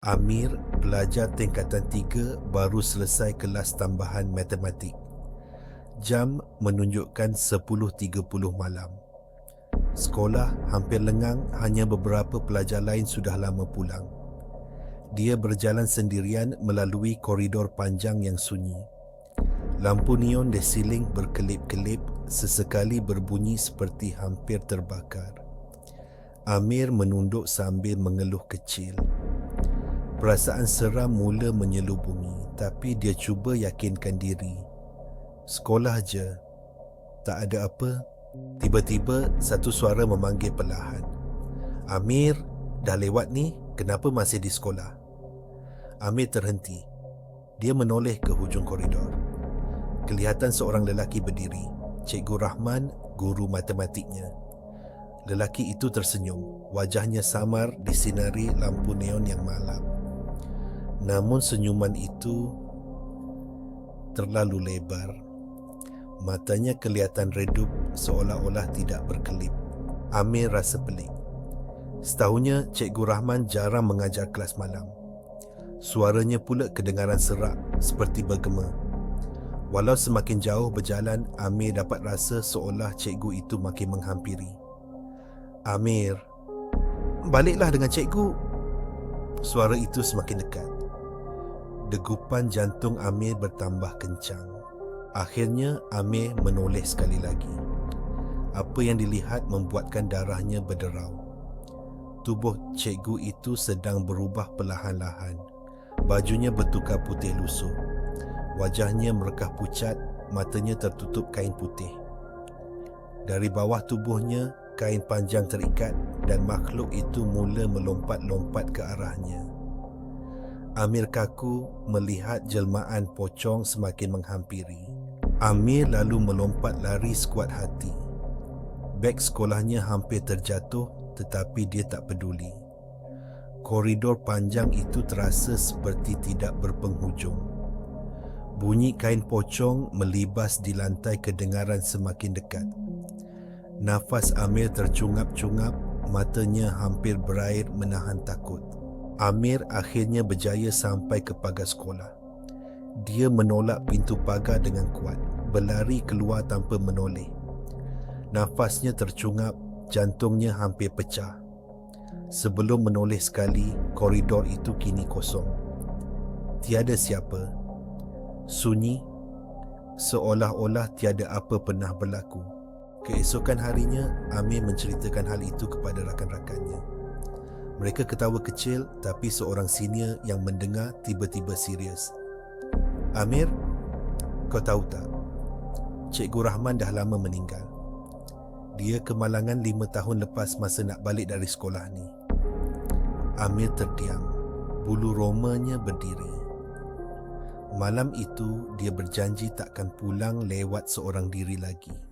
Amir, pelajar tingkatan 3 baru selesai kelas tambahan matematik. Jam menunjukkan 10.30 malam. Sekolah hampir lengang, hanya beberapa pelajar lain sudah lama pulang. Dia berjalan sendirian melalui koridor panjang yang sunyi. Lampu neon di siling berkelip-kelip sesekali berbunyi seperti hampir terbakar. Amir menunduk sambil mengeluh kecil. Perasaan seram mula menyelubungi tapi dia cuba yakinkan diri. Sekolah je. Tak ada apa. Tiba-tiba satu suara memanggil perlahan. Amir, dah lewat ni, kenapa masih di sekolah? Amir terhenti. Dia menoleh ke hujung koridor. Kelihatan seorang lelaki berdiri. Cikgu Rahman, guru matematiknya. Lelaki itu tersenyum. Wajahnya samar disinari lampu neon yang malam. Namun senyuman itu terlalu lebar. Matanya kelihatan redup seolah-olah tidak berkelip. Amir rasa pelik. Setahunnya, Cikgu Rahman jarang mengajar kelas malam. Suaranya pula kedengaran serak seperti bergema. Walau semakin jauh berjalan, Amir dapat rasa seolah cikgu itu makin menghampiri. Amir, baliklah dengan cikgu. Suara itu semakin dekat. Degupan jantung Amir bertambah kencang. Akhirnya Amir menoleh sekali lagi. Apa yang dilihat membuatkan darahnya berderau. Tubuh cikgu itu sedang berubah perlahan-lahan. Bajunya bertukar putih lusuh. Wajahnya merekah pucat, matanya tertutup kain putih. Dari bawah tubuhnya, kain panjang terikat dan makhluk itu mula melompat-lompat ke arahnya. Amir kaku melihat jelmaan pocong semakin menghampiri. Amir lalu melompat lari sekuat hati. Beg sekolahnya hampir terjatuh tetapi dia tak peduli. Koridor panjang itu terasa seperti tidak berpenghujung. Bunyi kain pocong melibas di lantai kedengaran semakin dekat. Nafas Amir tercungap-cungap, matanya hampir berair menahan takut. Amir akhirnya berjaya sampai ke pagar sekolah. Dia menolak pintu pagar dengan kuat, berlari keluar tanpa menoleh. Nafasnya tercungap, jantungnya hampir pecah. Sebelum menoleh sekali, koridor itu kini kosong. Tiada siapa. Sunyi, seolah-olah tiada apa pernah berlaku. Keesokan harinya, Amir menceritakan hal itu kepada rakan-rakannya. Mereka ketawa kecil tapi seorang senior yang mendengar tiba-tiba serius. Amir, kau tahu tak? Cikgu Rahman dah lama meninggal. Dia kemalangan lima tahun lepas masa nak balik dari sekolah ni. Amir terdiam. Bulu romanya berdiri. Malam itu, dia berjanji takkan pulang lewat seorang diri lagi.